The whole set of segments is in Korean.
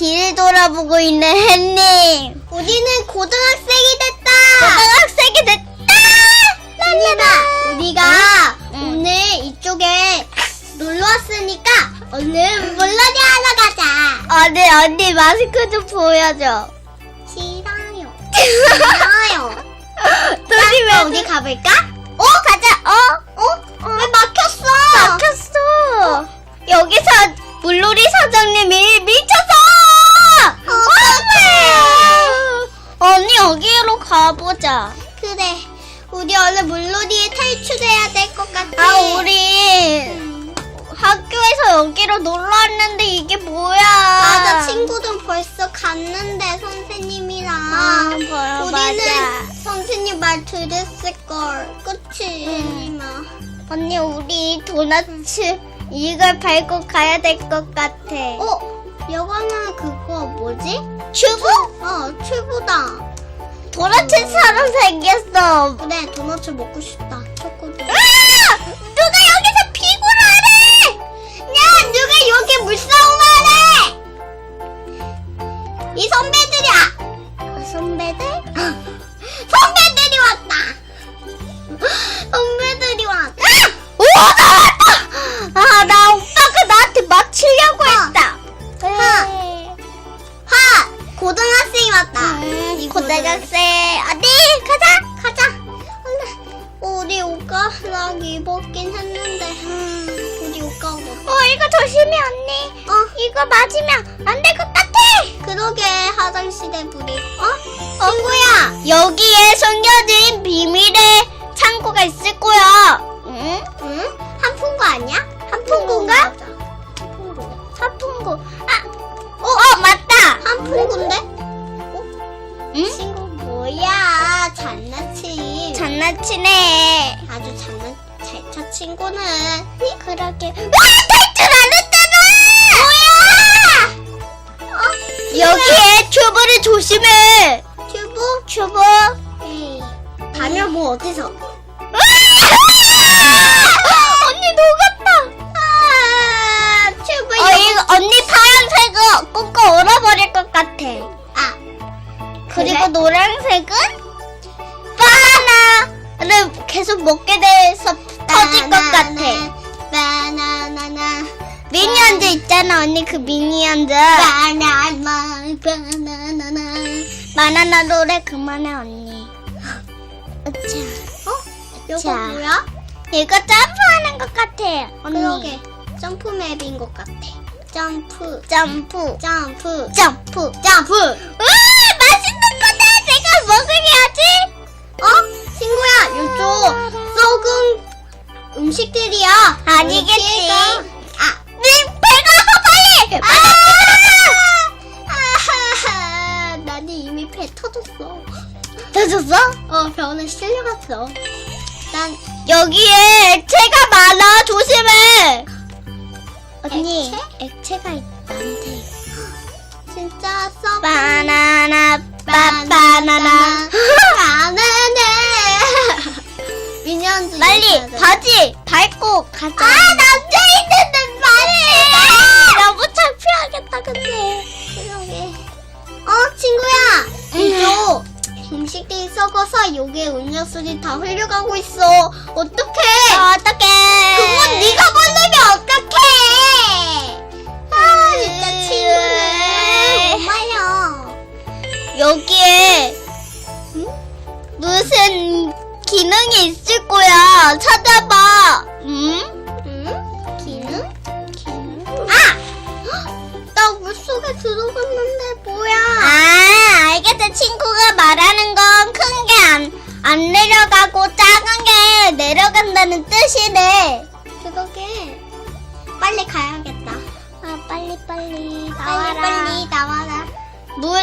뒤를 돌아보고 있는 햇님. 우리는 고등학생이 됐다. 고등학생이 됐다. 랄라라. 우리가 응. 오늘 이쪽에 놀러 왔으니까 얼른 물놀이 하러 가자. 언니 언니 마스크 좀 보여줘. 싫어요. 싫어요. 조심해. 어디 가볼까? 어 가자. 어? 어? 우리 얼른 물놀이에 탈출해야 될 것 같아. 아 우리 음. 학교에서 여기로 놀러 왔는데 이게 뭐야? 맞아 친구들 벌써 갔는데 선생님이랑 아, 뭐야, 우리는 맞아. 선생님 말 들었을 걸 그치 응. 마 언니 우리 도넛츠 이걸 밟고 가야 될 것 같아. 어 여거는 그거 뭐지 튜브? 어 튜브다 도넛츠처럼 생겼어. 도넛 먹고 싶다. 초코도 언니. 어 이거 맞으면 안 될 것 같아. 그러게 화장실에 불이. 어 친구야. 여기에 숨겨진 비밀의 창고가 있을 거야. 응? 응? 한푼거 아니야? 맞아. 한푼고. 사품고. 아, 어, 어 맞다. 한푼고인데? 응? 친구 뭐야? 장난치. 장난치네. 아주 장난 잘쳐 친구는. 그러게. 와, 탈 여기에 튜브를 조심해. 튜브? 튜브. 에이. 가면 뭐 어디서? 언니 녹았다. 아, 튜브 어, 이거 언니 파란색은 꾹꾹 얼어버릴 것 같아. 아, 그리고 그래? 노란색은 바나나를 계속 먹게 돼서 터질 것 같아. 바나나나 미니언즈 있잖아 언니 그 미니언즈. 바나나 바나나나 바나나 노래 그만해 언니. 으차. 어? 이거 자. 뭐야? 이거 점프하는 것 같아 언니. 그러게 점프 맵인 것 같아 점프 점프. 점프 점프. 점프 우와 터졌어 터졌어? 어 병원에 실려갔어 난 여기에 액체가 많아 조심해. 언니 액체? 있 나한테. 진짜 썩은 바나나 바 바나나. 바나나 미니언즈 빨리. 바지 밟고 가자. 아남 음식들이 썩어서 여기에 음료수들이 다 흘려가고 있어 어떡해 어떡해. 그건 네가 모르면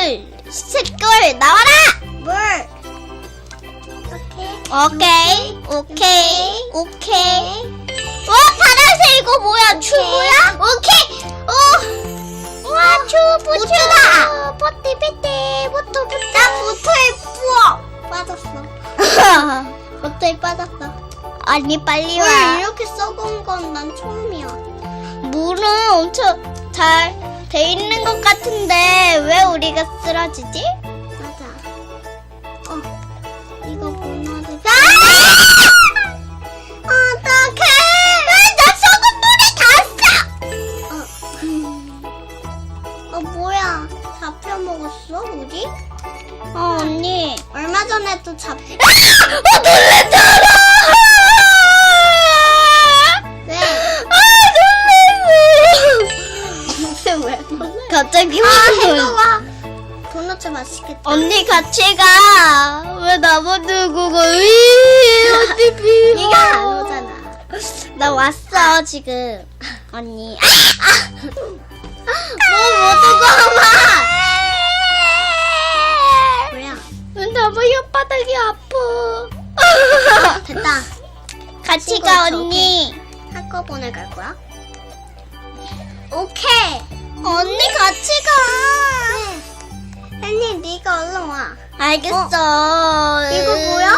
물, 스쿨, 나와라! 물 이렇게 오케이, 오케이, 오케이. 와, 파란색 이거 뭐야? 튜브야? 오케이 오 와, 보트다. 튜브. 보트, 비트, 보트, 보트. 나 보트에 뿌어 빠졌어 보트에 빠졌어 아니, 빨리 물 와. 이렇게 썩은 건 난 처음이야 물은 엄청 잘 돼 있는 것 같은데 왜 우리가 쓰러지지? 맞아. 어, 이거 무너지. 아! 어떡해! 나 소금물에 닿았어! 어, 어 뭐야? 잡혀 먹었어 우리? 어, 언니. 얼마 전에 또 잡. 어, 놀랬잖아! 갑자기 아, 화가 이거 와. 도넛 맛있겠다. 언니 같이 가. 왜 나만 두고 가? 으이, 언니 미워. 네가 안 오잖아. 나 왔어 지금. 언니. 아! 뭐못 두고 와. 뭐야? 너무 혓바닥이 아파. 됐다. 같이 친구 가 언니. 한꺼번에 갈 거야? 오케이. 언니 같이 가. 혜니 네가 얼른 와. 알겠어. 이거 뭐야?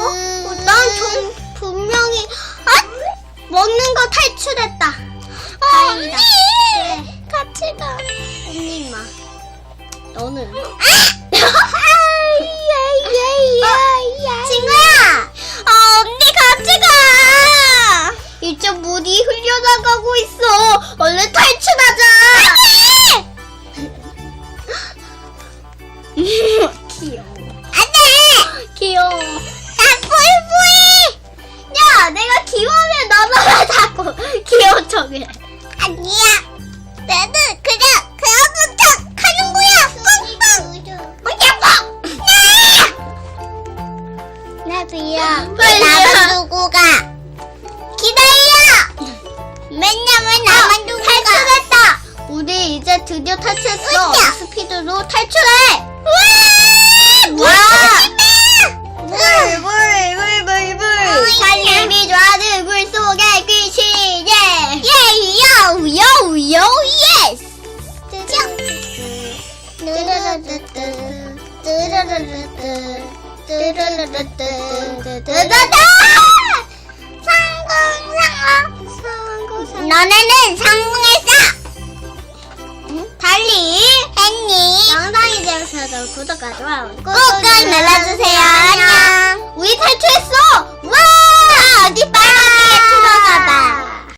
어? 어, 난 좀 분명히 아! 먹는 거 탈출했다. 다행이다. 언니. 아니야. 나는 그냥 그러부터 가는 거야. 뻥뻥. 뻥뻥. 나도야. 빨리 나만 와. 두고 가. 기다려. 맨날 왜 나만 두고 가? 탈출했다. 우리 이제 드디어 탈출했어. 스피드로 탈출해. 와. 상공 상공 너네는 상공했어 달리 했니 영상이 재밌어서 구독과 좋아요 꾹꾹 눌러주세요 안녕 우리 탈출했어